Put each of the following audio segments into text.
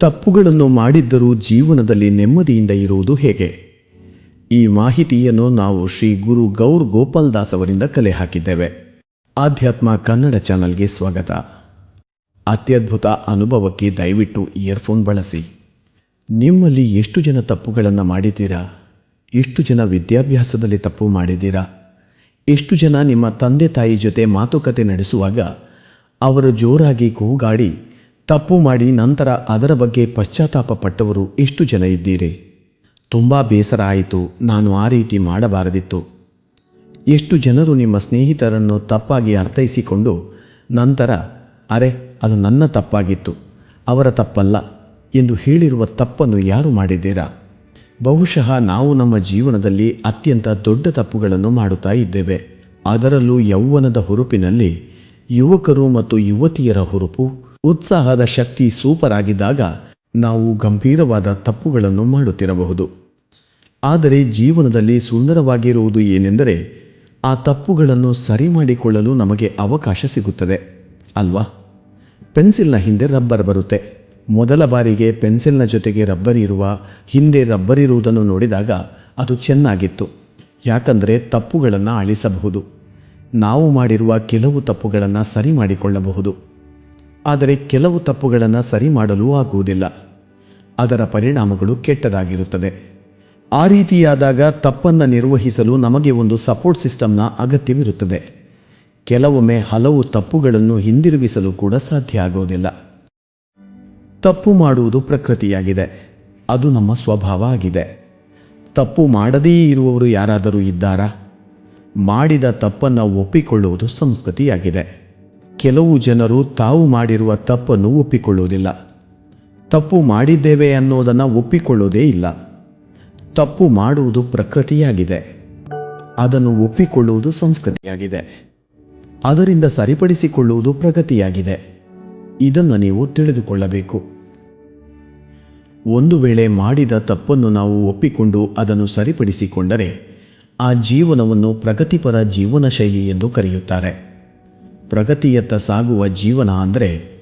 ತಪ್ಪುಗಳನ್ನು ಮಾಡಿದ್ದರೂ ಜೀವನದಲ್ಲಿ ನೆಮ್ಮದಿಯಿಂದ ಇರುವುದು ಹೇಗೆ? ಈ ಮಾಹಿತಿಯನ್ನು ನಾವು ಶ್ರೀ ಗುರು ಗೌರ್ ಗೋಪಾಲ್ ದಾಸ್ ಅವರಿಂದ ಕಲೆ ಹಾಕಿದ್ದೇವೆ. ಆಧ್ಯಾತ್ಮ ಕನ್ನಡ ಚಾನಲ್ಗೆ ಸ್ವಾಗತ. ಅತ್ಯದ್ಭುತ ಅನುಭವಕ್ಕೆ ದಯವಿಟ್ಟು ಇಯರ್ಫೋನ್ ಬಳಸಿ. ನಿಮ್ಮಲ್ಲಿ ಎಷ್ಟು ಜನ ತಪ್ಪುಗಳನ್ನು ಮಾಡಿದ್ದೀರಾ? ಎಷ್ಟು ಜನ ವಿದ್ಯಾಭ್ಯಾಸದಲ್ಲಿ ತಪ್ಪು ಮಾಡಿದ್ದೀರಾ? ಎಷ್ಟು ಜನ ನಿಮ್ಮ ತಂದೆ ತಾಯಿ ಜೊತೆ ಮಾತುಕತೆ ನಡೆಸುವಾಗ ಅವರು ಜೋರಾಗಿ ಕೂಗಾಡಿ ತಪ್ಪು ಮಾಡಿ ನಂತರ ಅದರ ಬಗ್ಗೆ ಪಶ್ಚಾತ್ತಾಪ ಪಟ್ಟವರು ಎಷ್ಟು ಜನ ಇದ್ದೀರಿ? ತುಂಬ ಬೇಸರ ಆಯಿತು. ನಾನು ಆ ರೀತಿ ಮಾಡಬಾರದಿತ್ತು. ಎಷ್ಟು ಜನರು ನಿಮ್ಮ ಸ್ನೇಹಿತರನ್ನು ತಪ್ಪಾಗಿ ಅರ್ಥೈಸಿಕೊಂಡು ನಂತರ, ಅರೆ, ಅದು ನನ್ನ ತಪ್ಪಾಗಿತ್ತು. ಅವರ ತಪ್ಪಲ್ಲ ಎಂದು ಹೇಳಿರುವ ತಪ್ಪನ್ನು ಯಾರು ಮಾಡಿದ್ದೀರಾ? ಬಹುಶಃ ನಾವು ನಮ್ಮ ಜೀವನದಲ್ಲಿ ಅತ್ಯಂತ ದೊಡ್ಡ ತಪ್ಪುಗಳನ್ನು ಮಾಡುತ್ತಾ ಇದ್ದೇವೆ. ಅದರಲ್ಲೂ ಯೌವನದ ಹುರುಪಿನಲ್ಲಿ ಯುವಕರು ಮತ್ತು ಯುವತಿಯರ ಹುರುಪು ಉತ್ಸಾಹದ ಶಕ್ತಿ ಸೂಪರ್ ಆಗಿದ್ದಾಗ ನಾವು ಗಂಭೀರವಾದ ತಪ್ಪುಗಳನ್ನು ಮಾಡುತ್ತಿರಬಹುದು. ಆದರೆ ಜೀವನದಲ್ಲಿ ಸುಂದರವಾಗಿರುವುದು ಏನೆಂದರೆ ಆ ತಪ್ಪುಗಳನ್ನು ಸರಿ ಮಾಡಿಕೊಳ್ಳಲು ನಮಗೆ ಅವಕಾಶ ಸಿಗುತ್ತದೆ, ಅಲ್ವಾ? ಪೆನ್ಸಿಲ್ನ ಹಿಂದೆ ರಬ್ಬರ್ ಬರುತ್ತೆ. ಮೊದಲ ಬಾರಿಗೆ ಪೆನ್ಸಿಲ್ನ ಜೊತೆಗೆ ರಬ್ಬರ್ ಇರುವ ಹಿಂದೆ ರಬ್ಬರ್ ಇರುವುದನ್ನು ನೋಡಿದಾಗ ಅದು ಚೆನ್ನಾಗಿತ್ತು. ಯಾಕಂದರೆ ತಪ್ಪುಗಳನ್ನು ಅಳಿಸಬಹುದು. ನಾವು ಮಾಡಿರುವ ಕೆಲವು ತಪ್ಪುಗಳನ್ನು ಸರಿ ಮಾಡಿಕೊಳ್ಳಬಹುದು. ಆದರೆ ಕೆಲವು ತಪ್ಪುಗಳನ್ನು ಸರಿ ಮಾಡಲು ಆಗುವುದಿಲ್ಲ. ಅದರ ಪರಿಣಾಮಗಳು ಕೆಟ್ಟದಾಗಿರುತ್ತದೆ. ಆ ರೀತಿಯಾದಾಗ ತಪ್ಪನ್ನು ನಿರ್ವಹಿಸಲು ನಮಗೆ ಒಂದು ಸಪೋರ್ಟ್ ಸಿಸ್ಟಮ್ನ ಅಗತ್ಯವಿರುತ್ತದೆ. ಕೆಲವೊಮ್ಮೆ ಹಲವು ತಪ್ಪುಗಳನ್ನು ಹಿಂದಿರುಗಿಸಲು ಕೂಡ ಸಾಧ್ಯ ಆಗುವುದಿಲ್ಲ. ತಪ್ಪು ಮಾಡುವುದು ಪ್ರಕೃತಿಯಾಗಿದೆ. ಅದು ನಮ್ಮ ಸ್ವಭಾವ ಆಗಿದೆ. ತಪ್ಪು ಮಾಡದೇ ಇರುವವರು ಯಾರಾದರೂ ಇದ್ದಾರಾ? ಮಾಡಿದ ತಪ್ಪನ್ನು ಒಪ್ಪಿಕೊಳ್ಳುವುದು ಸಂಸ್ಕೃತಿಯಾಗಿದೆ. ಕೆಲವು ಜನರು ತಾವು ಮಾಡಿರುವ ತಪ್ಪನ್ನು ಒಪ್ಪಿಕೊಳ್ಳುವುದಿಲ್ಲ. ತಪ್ಪು ಮಾಡಿದ್ದೇವೆ ಅನ್ನೋದನ್ನು ಒಪ್ಪಿಕೊಳ್ಳೋದೇ ಇಲ್ಲ. ತಪ್ಪು ಮಾಡುವುದು ಪ್ರಕೃತಿಯಾಗಿದೆ. ಅದನ್ನು ಒಪ್ಪಿಕೊಳ್ಳುವುದು ಸಂಸ್ಕೃತಿಯಾಗಿದೆ. ಅದರಿಂದ ಸರಿಪಡಿಸಿಕೊಳ್ಳುವುದು ಪ್ರಗತಿಯಾಗಿದೆ. ಇದನ್ನು ನೀವು ತಿಳಿದುಕೊಳ್ಳಬೇಕು. ಒಂದು ವೇಳೆ ಮಾಡಿದ ತಪ್ಪನ್ನು ನಾವು ಒಪ್ಪಿಕೊಂಡು ಅದನ್ನು ಸರಿಪಡಿಸಿಕೊಂಡರೆ, ಆ ಜೀವನವನ್ನು ಪ್ರಗತಿಪರ ಜೀವನ ಶೈಲಿ ಎಂದು ಕರೆಯುತ್ತಾರೆ. ಪ್ರಗತಿಯತ್ತ ಸಾಗುವ ಜೀವನ ಅಂದರೆ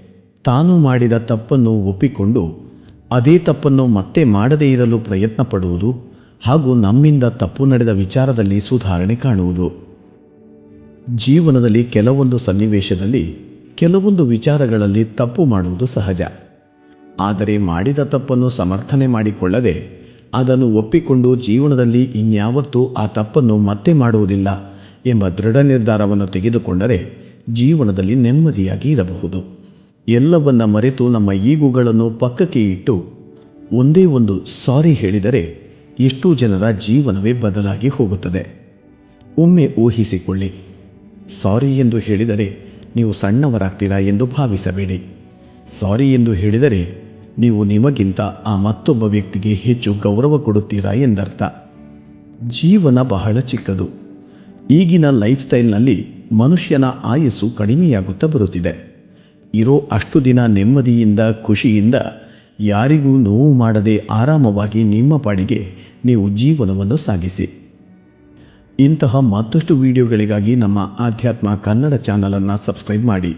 ತಾನು ಮಾಡಿದ ತಪ್ಪನ್ನು ಒಪ್ಪಿಕೊಂಡು ಅದೇ ತಪ್ಪನ್ನು ಮತ್ತೆ ಮಾಡದೇ ಇರಲು ಪ್ರಯತ್ನ ಪಡುವುದು ಹಾಗೂ ನಮ್ಮಿಂದ ತಪ್ಪು ನಡೆದ ವಿಚಾರದಲ್ಲಿ ಸುಧಾರಣೆ ಕಾಣುವುದು. ಜೀವನದಲ್ಲಿ ಕೆಲವೊಂದು ಸನ್ನಿವೇಶದಲ್ಲಿ ಕೆಲವೊಂದು ವಿಚಾರಗಳಲ್ಲಿ ತಪ್ಪು ಮಾಡುವುದು ಸಹಜ. ಆದರೆ ಮಾಡಿದ ತಪ್ಪನ್ನು ಸಮರ್ಥನೆ ಮಾಡಿಕೊಳ್ಳದೆ ಅದನ್ನು ಒಪ್ಪಿಕೊಂಡು ಜೀವನದಲ್ಲಿ ಇನ್ಯಾವತ್ತೂ ಆ ತಪ್ಪನ್ನು ಮತ್ತೆ ಮಾಡುವುದಿಲ್ಲ ಎಂಬ ದೃಢ ನಿರ್ಧಾರವನ್ನು ತೆಗೆದುಕೊಂಡರೆ ಜೀವನದಲ್ಲಿ ನೆಮ್ಮದಿಯಾಗಿ ಇರಬಹುದು. ಎಲ್ಲವನ್ನ ಮರೆತು ನಮ್ಮ ಈಗುಗಳನ್ನು ಪಕ್ಕಕ್ಕೆ ಇಟ್ಟು ಒಂದೇ ಒಂದು ಸಾರಿ ಹೇಳಿದರೆ ಎಷ್ಟೋ ಜನರ ಜೀವನವೇ ಬದಲಾಗಿ ಹೋಗುತ್ತದೆ. ಒಮ್ಮೆ ಊಹಿಸಿಕೊಳ್ಳಿ. ಸಾರಿ ಎಂದು ಹೇಳಿದರೆ ನೀವು ಸಣ್ಣವರಾಗ್ತೀರಾ ಎಂದು ಭಾವಿಸಬೇಡಿ. ಸಾರಿ ಎಂದು ಹೇಳಿದರೆ ನೀವು ನಿಮಗಿಂತ ಆ ಮತ್ತೊಬ್ಬ ವ್ಯಕ್ತಿಗೆ ಹೆಚ್ಚು ಗೌರವ ಕೊಡುತ್ತೀರಾ ಎಂದರ್ಥ. ಜೀವನ ಬಹಳ ಚಿಕ್ಕದು. ಈಗಿನ ಲೈಫ್ ಸ್ಟೈಲ್ನಲ್ಲಿ ಮನುಷ್ಯನ ಆಯಸ್ಸು ಕಡಿಮೆಯಾಗುತ್ತಾ ಬರುತ್ತಿದೆ. ಇರೋ ಅಷ್ಟು ದಿನ ನೆಮ್ಮದಿಯಿಂದ, ಖುಷಿಯಿಂದ ಯಾರಿಗೂ ನೋವು ಮಾಡದೆ ಆರಾಮವಾಗಿ ನಿಮ್ಮ ಪಾಡಿಗೆ ನೀವು ಜೀವನವನ್ನು ಸಾಗಿಸಿ. ಇಂತಹ ಮತ್ತಷ್ಟು ವಿಡಿಯೋಗಳಿಗಾಗಿ ನಮ್ಮ ಆಧ್ಯಾತ್ಮ ಕನ್ನಡ ಚಾನಲನ್ನು ಸಬ್ಸ್ಕ್ರೈಬ್ ಮಾಡಿ.